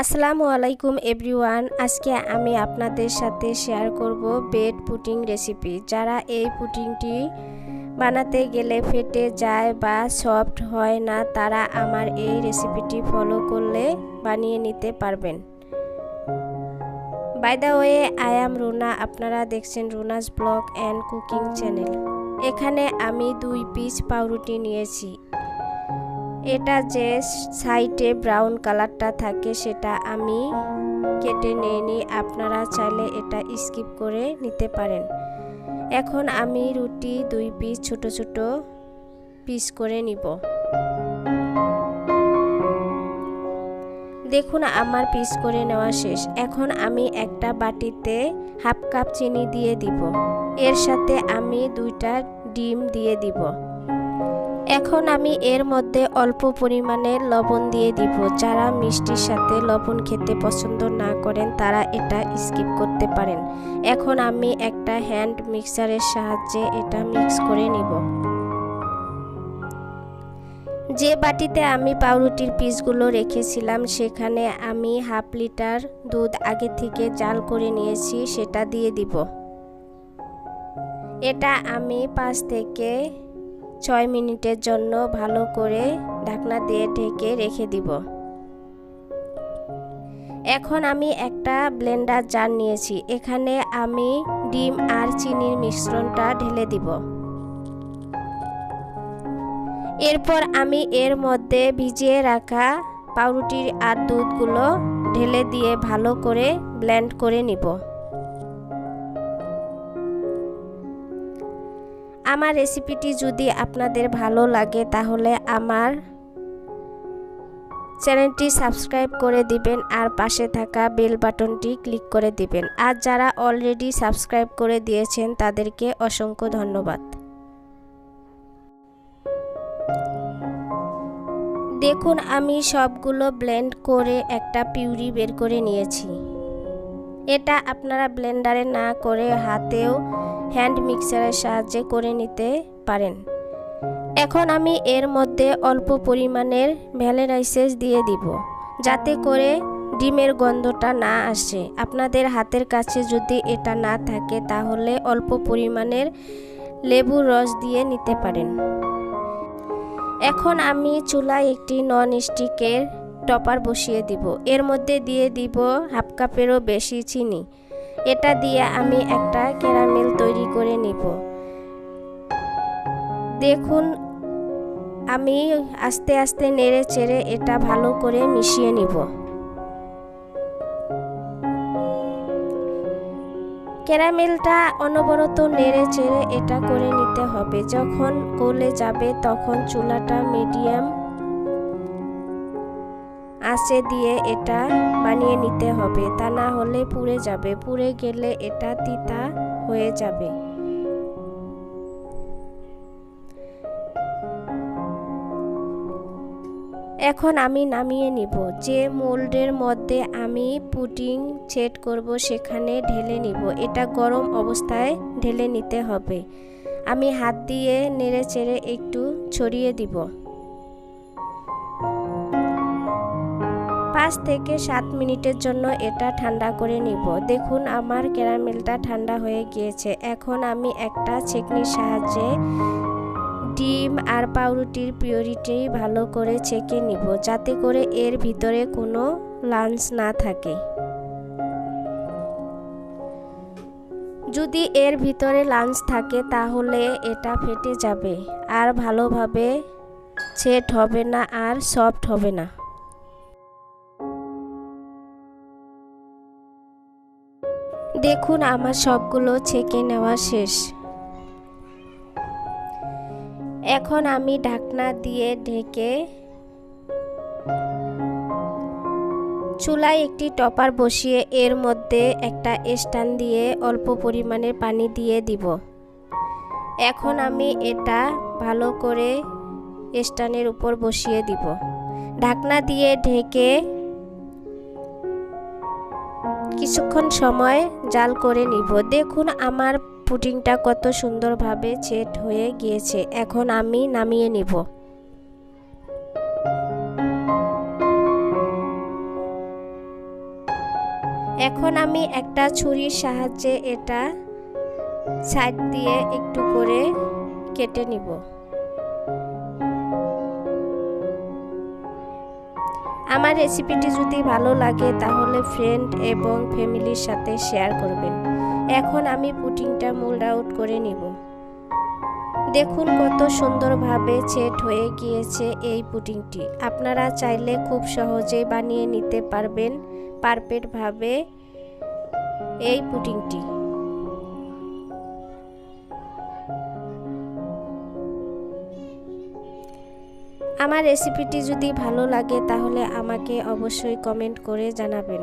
আসসালামু আলাইকুম এভরিওয়ান। আজকে আমি আপনাদের সাথে শেয়ার করব বেড পুটিং রেসিপি। যারা এই পুটিংটি বানাতে গেলে ফেটে যায় বা সফট হয় না, তারা আমার এই রেসিপিটি ফলো করলে বানিয়ে নিতে পারবেন। By the way I am Runa আপনারা দেখছেন Runa's blog and cooking channel এখানে আমি দুই পিস পাউরুটি নিয়েছি। এটা যে সাইডে ব্রাউন কালারটা থাকে সেটা আমি কেটে নিয়ে নিই আপনারা চাইলে এটা স্কিপ করে নিতে পারেন। এখন আমি রুটি দুই পিস ছোট ছোট পিস করে নিব। দেখুন, আমার পিস করে নেওয়া শেষ। এখন আমি একটা বাটিতে হাফ কাপ চিনি দিয়ে দিব। এর সাথে আমি দুইটা ডিম দিয়ে দিব। এখন আমি এর মধ্যে অল্প পরিমাণে লবণ দিয়ে দিব। যারা মিষ্টির সাথে লবণ খেতে পছন্দ না করেন, তারা এটা স্কিপ করতে পারেন। এখন আমি একটা হ্যান্ড মিক্সারের সাহায্যে এটা মিক্স করে নিব। যে বাটিতে আমি পাউরুটির পিসগুলো রেখেছিলাম, সেখানে আমি হাফ লিটার দুধ আগে থেকে জাল করে নিয়েছি, সেটা দিয়ে দিব। এটা আমি পাঁচ থেকে ছয় মিনিটের জন্য ভালো করে ঢাকনা দিয়ে ঢেকে রেখে দিব। এখন আমি একটা ব্লেন্ডার জার নিয়েছি। এখানে আমি ডিম আর চিনির মিশ্রণটা ঢেলে দিব। এরপর আমি এর মধ্যে ভিজিয়ে রাখা পাউরুটির আর দুধগুলো ঢেলে দিয়ে ভালো করে ব্লেন্ড করে নিব। আমার রেসিপিটি যদি আপনাদের ভালো লাগে, তাহলে আমার চ্যানেলটি সাবস্ক্রাইব করে দিবেন আর পাশে থাকা বেল বাটনটি ক্লিক করে দিবেন। আর যারা অলরেডি সাবস্ক্রাইব করে দিয়েছেন, তাদেরকে অসংখ্য ধন্যবাদ। দেখুন, আমি সবগুলো ব্লেন্ড করে একটা পিউরি বের করে নিয়েছি। এটা আপনারা ব্লেন্ডারে না করে হাতেও হ্যান্ড মিক্সারের সাহায্যে করে নিতে পারেন। এখন আমি এর মধ্যে অল্প পরিমাণের ভ্যালেরাইসেস দিয়ে দিব, যাতে করে ডিমের গন্ধটা না আসে। আপনাদের হাতের কাছে যদি এটা না থাকে, তাহলে অল্প পরিমাণের লেবুর রস দিয়ে নিতে পারেন। এখন আমি চুলায় একটি নন স্টিকের টপার বসিয়ে দিব। এর মধ্যে দিয়ে দিব হাফ কাপেরও বেশি চিনি। এটা দিয়ে আমি একটা ক্যারামেল নিব দেখুন, আমি আস্তে আস্তে নেড়ে চেড়ে এটা ভালো করে মিশিয়ে নিব। ক্যারামেলটা অনবরত নেড়ে চেড়ে এটা করে নিতে হবে। যখন গলে যাবে তখন চুলাটা মিডিয়াম আঁচে দিয়ে এটা বানিয়ে নিতে হবে। তা না হলে পুড়ে যাবে। পুড়ে গেলে এটা তিতা হয়ে যাবে। এখন আমি নামিয়ে নিব। যে মোল্ডের মধ্যে আমি পুডিং সেট করব সেখানে ঢেলে নিব। এটা গরম অবস্থায় ঢেলে নিতে হবে। আমি হাত দিয়ে নেড়ে চেড়ে একটু ছড়িয়ে দিব। পাঁচ থেকে সাত মিনিটের জন্য এটা ঠান্ডা করে নিব। দেখুন, আমার ক্যারামেলটা ঠান্ডা হয়ে গিয়েছে। এখন আমি একটা ছেকনির সাহায্যে ডিম আর পাউরুটির পিওরিটি ভালো করে ছেঁকে নিব, যাতে করে এর ভিতরে কোনো লাঞ্চ না থাকে। যদি এর ভিতরে লাঞ্চ থাকে, তাহলে এটা ফেটে যাবে আর ভালোভাবে সেট হবে না আর সফট হবে না। দেখুন, আমার সবগুলো ছেঁকে নেওয়া শেষ। এখন আমি ঢাকনা দিয়ে ঢেকে চুলায় একটি টপার বসিয়ে এর মধ্যে একটা স্ট্যান্ড দিয়ে অল্প পরিমাণের পানি দিয়ে দিব। এখন আমি এটা ভালো করে স্ট্যান্ডের উপর বসিয়ে দিব। ঢাকনা দিয়ে ঢেকে কিছুক্ষণ সময় জাল করে নিব। দেখুন আমার পুডিংটা কত সুন্দরভাবে সেট হয়ে গিয়েছে, এখন আমি নামিয়ে নিব। এখন আমি একটা ছুরির সাহায্যে এটা সাইড দিয়ে একটু করে কেটে নিব। আমার রেসিপিটি যদি ভালো লাগে তাহলে ফ্রেন্ড এবং ফ্যামিলির সাথে শেয়ার করবেন। এখন আমি পুটিংটা মোল্ড আউট করে নিব। দেখুন কত সুন্দরভাবে সেট হয়ে গিয়েছে এই পুটিংটি আপনারা চাইলে খুব সহজেই বানিয়ে নিতে পারবেন পারফেক্টভাবে এই পুটিংটি আমার রেসিপিটি যদি ভালো লাগে তাহলে আমাকে অবশ্যই কমেন্ট করে জানাবেন।